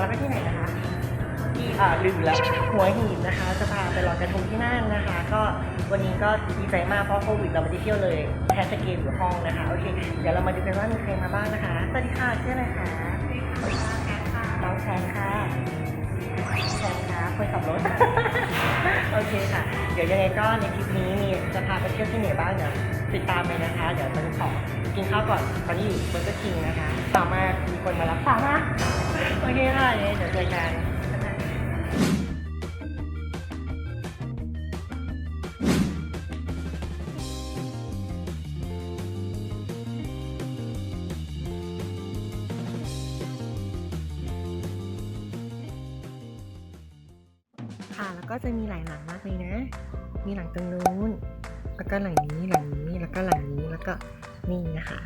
แล้วก็ที่ไหนนะคะที่อ่าลืมแล้วหัวหินนะคะ จะพาไปลอยกระทงที่นั่นนะคะ ก็วันนี้ก็ดีใจมากเพราะโควิดเราไม่ได้เที่ยวเลยแค่สเกมอยู่ห้องนะคะโอเคเดี๋ยวเรามาดูกันว่ามีใครมาบ้างนะคะสวัสดีค่ะชื่ออะไรคะน้องแซนค่ะแซนค่ะคนขับรถโอเคค่ะ เดี๋ยวยังไงก็ในคลิปนี้มีจะพาไปเที่ยวที่ไหนบ้างเดี๋ยวติดตามเลยนะคะ เดี๋ยวตอนนี้ขอกินข้าวก่อนตอนนี้อยู่เบอร์เกอร์คิงนะคะต่อมามีคนมารับสามารถ โอเคค่ะเดี๋ยวเจอกันค่ะแล้วก็จะมีหลายหลังมากเลยนะ มีหลังตรงนู้น แล้วก็หลังนี้หลังนี้แล้วก็หลังนี้แล้วก็นี่นะคะ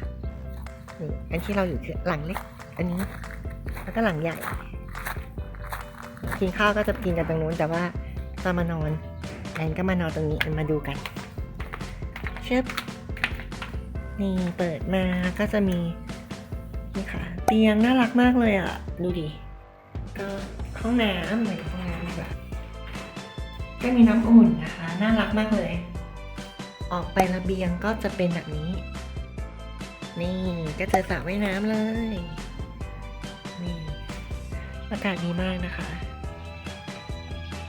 นี่อันที่เราอยู่คือหลังเล็ก อันนี้ แล้วก็หลังใหญ่ กินข้าวก็จะกินกันตรงนู้น แต่ว่าตอนมานอนแอนก็มานอนตรงนี้แอนมาดูกันเชิบนี่เปิดมาก็จะมีนี่ค่ะ เตียงน่ารักมากเลยอะ ดูดิ ก็ห้องน้ำเหมือนห้องน้ำดีกว่าก็มีน้ำอุ่นนะคะ น่ารักมากเลย ออกไประเบียงก็จะเป็นแบบนี้ นี่ก็เจอสระว่ายน้ำเลย นี่อากาศดีมากนะคะ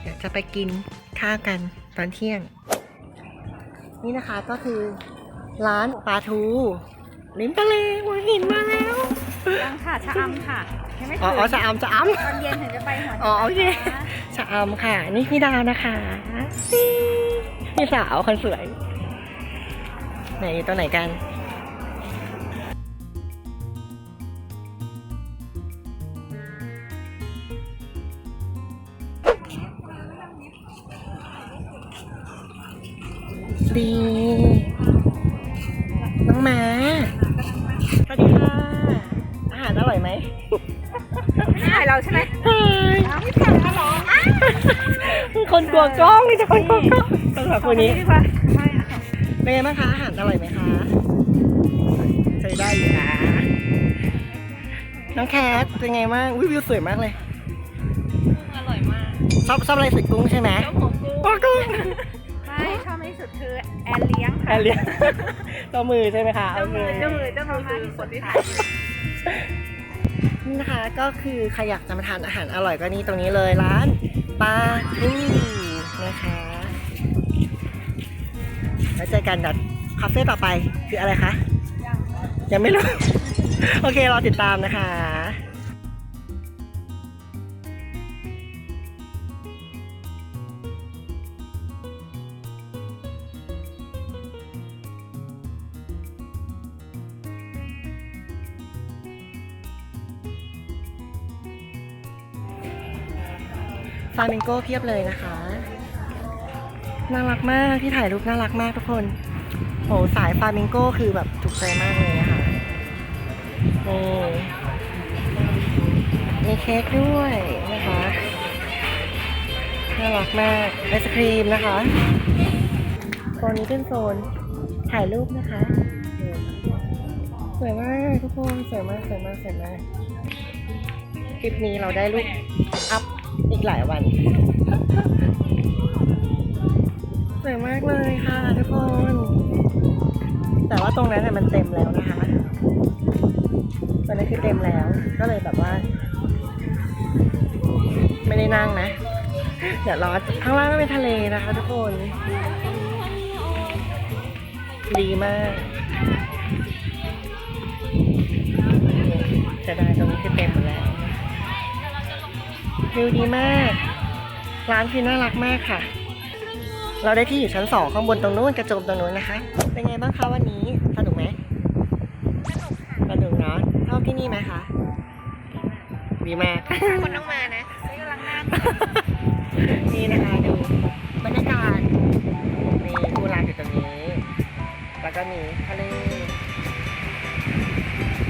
เดี๋ยวจะไปกินข้าวกันตอนเที่ยง นี่นะคะก็คือร้านปลาทูลิ้มทะเลหัวหินมาแล้วยังค่ะชะอำค่ะยังไม่อ๋อถึงอ๋อชะอำชะอำตอนเย็นถึงจะไปหัวหินอ๋อโอเคนะะชะอำค่ะ นี่พี่ดาวนะคะพี่สาวคนสวยไหนอยู่ตัวไหนกัน ดี น้องหมาสวัสดีค่ะ อาหารอร่อยไหมไม่ถ่ายเราใช่ไหมใช่อ้าวไม่ถ่ายเราเหรออ้าวคนกลัวกล้องนี่จะคนกลัวกล้องต้องแบบคนนี้ดีกว่าใช่ค่ะเป็นไงบ้างคะ อาหารอร่อยไหมคะใช้ได้อยู่นะ น้องแคทเป็นไงบ้างวิววิวสวยมากเลยอร่อยมาก ชอบชอบอะไรสุดกุ้งใช่ไหมเจ้าหัวกุ้งว้ากุ้งไม่ชอบที่สุดคือแอนเลี้ยงแอลเลียนตัวมือใช่ไหมคะเจ้ามือโคเจ้ามือเจ้ามือคือคนที่ถ่ายนี่นะคะ ก็คือใครอยากจะมาทานอาหารอร่อยก็นี่ตรงนี้เลยร้านปลาทูนะคะแล้วเจอกันเดี๋ยวคาเฟ่ต่อไปคืออะไรคะ ยังไม่รู้ โอเครอติดตามนะคะ ฟามิงโก้เพียบเลยนะคะ น่ารักมากที่ถ่ายรูปน่ารักมากทุกคน โหสายฟามิงโก้คือแบบถูกใจมากเลยนะคะนี่มีเค้กด้วยนะคะ น่ารักมากไอศครีมนะคะโซนนี้เป็นโซนถ่ายรูปนะคะ สวยมากทุกคนสวยมากสวยมากสวยมากคลิปนี้เราได้รูปอัพ อีกหลายวัน สวยมากเลยค่ะทุกคน แต่ว่าตรงนั้นน่ะมันเต็มแล้วนะคะตอนนั้นคือเต็มแล้ว ก็เลยแบบว่า ไม่ได้นั่งนะ เดี๋ยวรอข้างล่างก็เป็นทะเลนะคะทุกคน ดีมากจะได้ต วิวดีมาก ร้านคือน่ารักมากค่ะ เราได้ที่อยู่ชั้นสองข้างบนตรงนู้นกระโจมตรงนู้นนะคะ เป็นไงบ้างคะวันนี้สนุกไหมสนุกเนาะชอบที่นี่ไหมคะดีมากคนต้องมานะนี่กำลังนั่งนี่นะคะดูบรรยากาศนี่กูรานอยู่ตรงนี้ แล้วก็มีทะเล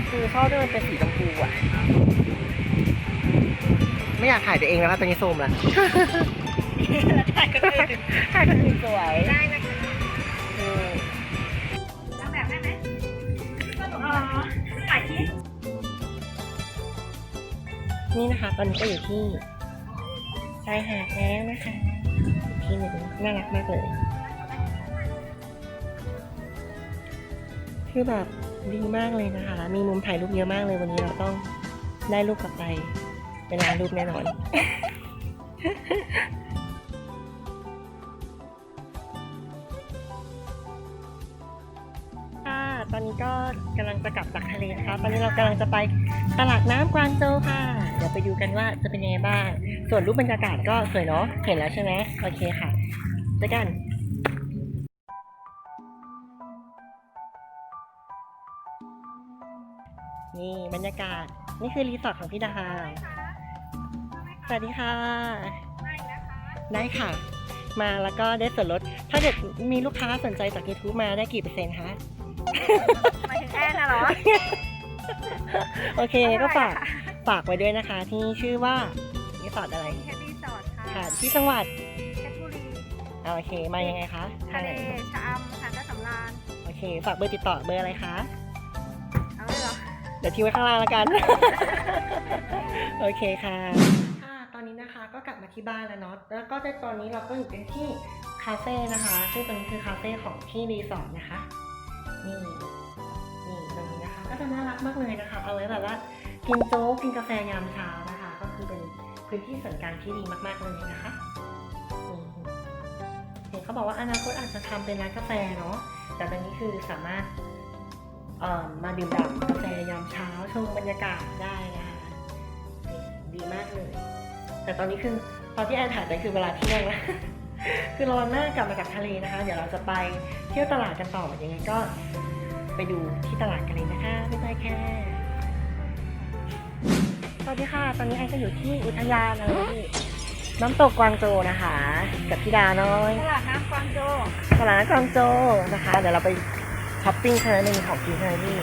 คือชอบด้วยมันเป็นสี ถ่ายตัวเองแล้วครับตอนนี้โซมละถ่ายกันเลยถ่ายคนอื่นสวยได้นะคะอืมทำแบบได้ไหมอ๋อถ่ายที่นี่นะคะ ตอนนี้ก็อยู่ที่ชายหาดแล้วนะคะอีกที่หนึ่งน่ารักมากเลย คือแบบดีมากเลยนะคะ มีมุมถ่ายรูปเยอะมากเลยวันนี้เราต้องได้รูปกลับไป เป็นงารูปแน่นอนค่ะตอนนี้ก็กำลังจะกลับจากทะเลนะคะ ตอนนี้เรากำลังจะไปตลาดน้ำกวางโจวค่ะ เดี๋ยวไปดูกันว่าจะเป็นยังไงบ้าง ส่วนรูปบรรยากาศก็สวยเนาะ เห็นแล้วใช่ไหมโอเคค่ะเจอกันนี่บรรยากาศ นี่คือรีสอร์ทของพี่ดา สวัสดีค่ะ ได้ค่ะ มาแล้วก็ได้ส่วนลด ถ้าเกิดมีลูกค้าสนใจจาก YouTube มาได้กี่เปอร์เซ็นต์คะหมายถึงแอนน่ะเหรอ โอเคก็ฝากฝากไว้ด้วยนะคะ ที่ชื่อว่ารีสอร์ทอะไรแฮปปี้สอดค่ะค่ะที่จังหวัดเพชรบุรีอ่าโอเคมายังไงคะทะเลชะอำค่ะก็สำราญโอเค ฝากเบอร์ติดต่อเบอร์อะไรคะ เอาเลยเหรอ เดี๋ยวทิ้งไว้ข้างล่างแล้วกัน โอเคค่ะ ก็กลับมาที่บ้านแล้วเนาะ แล้วก็ในตอนนี้เราก็อยู่กันที่คาเฟ่นะคะ ซึ่งตรงนี้คือคาเฟ่ของที่รีสอร์ทนะคะ นี่ นี่ตรงนี้นะคะ ก็จะน่ารักมากเลยนะคะ เอาไว้แบบว่ากินโจ๊กกินกาแฟยามเช้านะคะ ก็คือเป็นพื้นที่ส่วนกลางที่ดีมากๆเลยนะคะนี่เห็นเขาบอกว่าอนาคตอาจจะทำเป็นร้านกาแฟเนาะ แต่ตอนนี้คือสามารถเอ่อมาดื่มด่ำกาแฟยามเช้าชมบรรยากาศได้ แต่ตอนนี้คือตอนที่แอนถ่ายไปคือเวลาเที่ยงแล้วคือร้อนมากกลับมาจากทะเลนะคะ เดี๋ยวเราจะไปเที่ยวตลาดกันต่อยังไงก็ไปดูที่ตลาดกันเลยนะคะไม่ไปแค่สวัสดีค่ะ ตอนนี้แอนก็อยู่ที่อุทยานอะไรพี่น้ำตกกวางโจวนะคะ กับพี่ดาน้อยตลาดน้ำกวางโจตลาดน้ำกวางโจวนะคะ เดี๋ยวเราไปช้อปปิ้งเท่านั้นเองของกินเท่านั้นพี่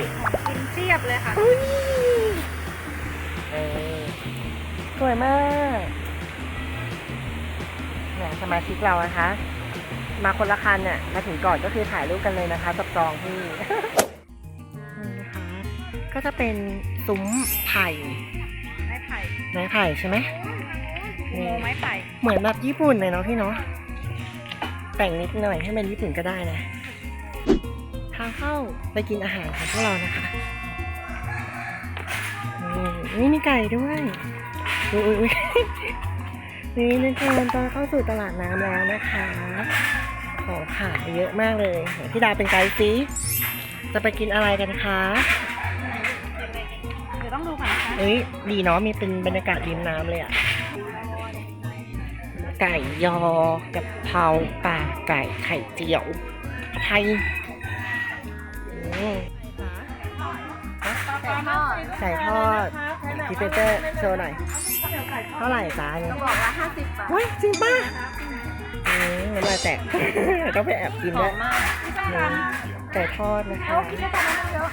กินเทียบเลยค่ะอุ๊ยเออ สวยมากเนี่ยสมาชิกเรานะคะ มาคนละคันเนี่ยมาถึงก่อนก็คือถ่ายรูปกันเลยนะคะจับจองที่นี่นะคะ ก็จะเป็นซุ้มไผ่ไม้ไผ่ไม้ไผ่ใช่ไหมอุโมงค์ไม้ไผ่เหมือนแบบญี่ปุ่นเลยเนาะพี่เนาะแต่งนิดหน่อยให้เป็นญี่ปุ่นก็ได้นะทางเข้าไปกินอาหารของพวกเรานะคะนี่นี่มีไก่ด้วย อุ๊ยอุ๊ยอุ๊ยนี่นี่คือตอนเข้าสู่ตลาดน้ำแล้วนะคะของขายเยอะมากเลยไหนพี่ดาวเป็นไกด์ซิจะไปกินอะไรกันคะเดี๋ยวต้องดูก่อนนะคะเอ้ยดีเนาะมีเป็นบรรยากาศริมน้ำเลยอะไก่ยอกับเพราปลาไก่ไข่เจียวไทยอืมไก่ทอดไก่ทอดพรีเซนเตอร์โชว์หน่อย เท่าไหร่จ้าเนี่ยกระบอกละห้าสิบบาทเฮ้ยจริงป่ะอืมน้ำลายแตก ต้องไปแอบกินหอด้วมยมากอืมไก่ทอดนะคะเขากินได้ตอนนั้นเยอะ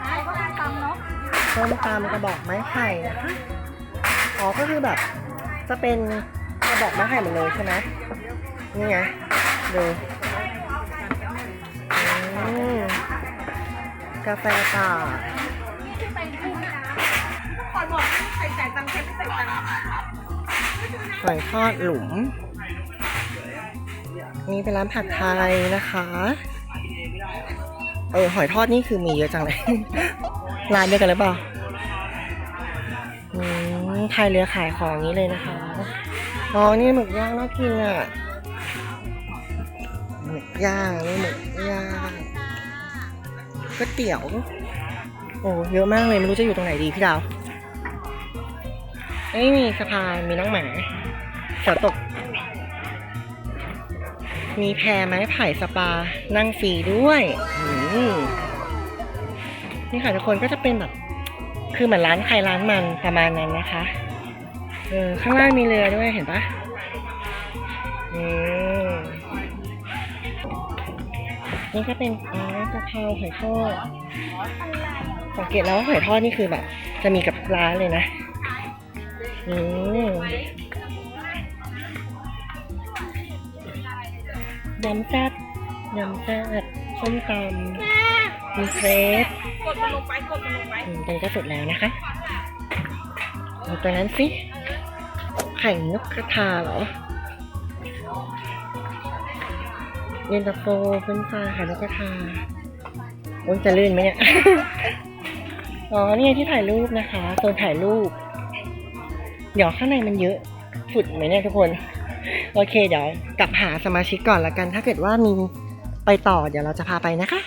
ใช่ก็ตำเนาะส้มตำกระบอกไม้ไผ่นะคะอ๋อก็คือแบบ จะเป็นกระบอกไม้ไผ่หมดเลยใช่ไหมนี่ไงดูอืมกาแฟป่า จ่ายตังค์แค่ไม่ใส่ตังค์หอยทอดหลุม นี่เป็นร้านผัดไทยนะคะ เออหอยทอดนี่คือมีเยอะจังเลย ร้านเดียวกันหรือเปล่าอืมไทยเรือขายของนี้เลยนะคะ อ๋อ นี่หมึกย่างน่ากินอะ หมึกย่างนี่หมึกย่างก๋วยเตี๋ยว โอ้เยอะมากเลยไม่รู้จะอยู่ตรงไหนดีพี่ดาว เอ้ยมีสะพานมีน้องหมาเสาตก มีแพรไม้ไผ่สปา นั่งฟรีด้วยนี่ค่ะทุกคนก็จะเป็นแบบ คือเหมือนร้านใครร้านมันประมาณนั้นนะคะเออข้างล่างมีเรือด้วยเห็นปะนี่ก็เป็นอ๋อกะเพราหอยทอดสังเกตแล้วว่าหอยทอดนี่คือแบบ จะมีกับร้านเลยนะ อืมยำแซ่บยำแซ่บส้มตำมีเครปกดมันลงไปกดมันลงไปอืมตรงนี้ก็เสร็จแล้วนะคะอืดูตรงนั้นสิไข่นกกระทาเหรอเย็นตาโฟเป็นฟ้าไข่นกกระทาโอ้ยจะลื่นไหมเนี่ย อ๋อ นี่ไงที่ถ่ายรูปนะคะโซนถ่ายรูป เดี๋ยวข้างในมันเยอะสุดไหมเนี่ยทุกคน โอเค เดี๋ยวกลับหาสมาชิกก่อนละกัน ถ้าเกิดว่ามีไปต่อเดี๋ยวเราจะพาไปนะคะ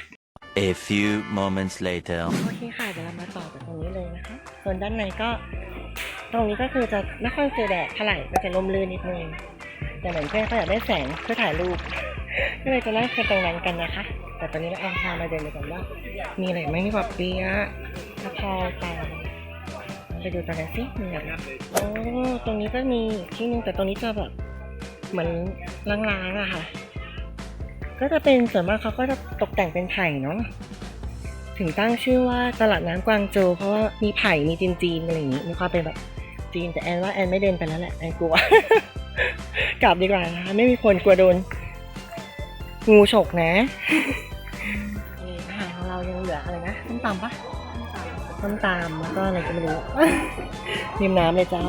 A few moments later. โอเคค่ะ เดี๋ยวเรามาต่อจากตรงนี้เลยนะคะ ส่วนด้านในก็ ตรงนี้ก็คือจะไม่ค่อยเจอแดดเท่าไหร่ก็จะร่มรื่นนิดนึง แต่เหมือนเพื่อนเขาอยากได้แสงเพื่อถ่ายรูป ก็เลยจะนั่งกันตรงนั้นกันนะคะ แต่ตอนนี้เราเอาพามาเดินดูกันว่า มีอะไรไหมมีแบบเปียะกะเพราเต่า ไปดูตรงนั้นสิมีอะไรโอ้ตรงนี้ก็มีอีกที่นึงแต่ตรงนี้จะแบบเหมือนล้างๆอะค่ะ ก็จะเป็นส่วนมากเขาก็จะตกแต่งเป็นไผ่เนาะถึงตั้งชื่อว่าตลาดน้ำกวางโจวเพราะว่ามีไผ่มีจีนจีนๆอะไรอย่างนี้มีความเป็นแบบจีนแต่แอนว่าแอนไม่เดินไปแล้วแหละแอนกลัวกลับดีกว่านะคะไม่มีคนกลัวโดนงูฉกนะนี่อาหารของเรายังเหลืออะไรนะต้มตำปะ ต้มตำแล้วก็อะไรก็ไม่รู้ริมน้ำเลยจ้า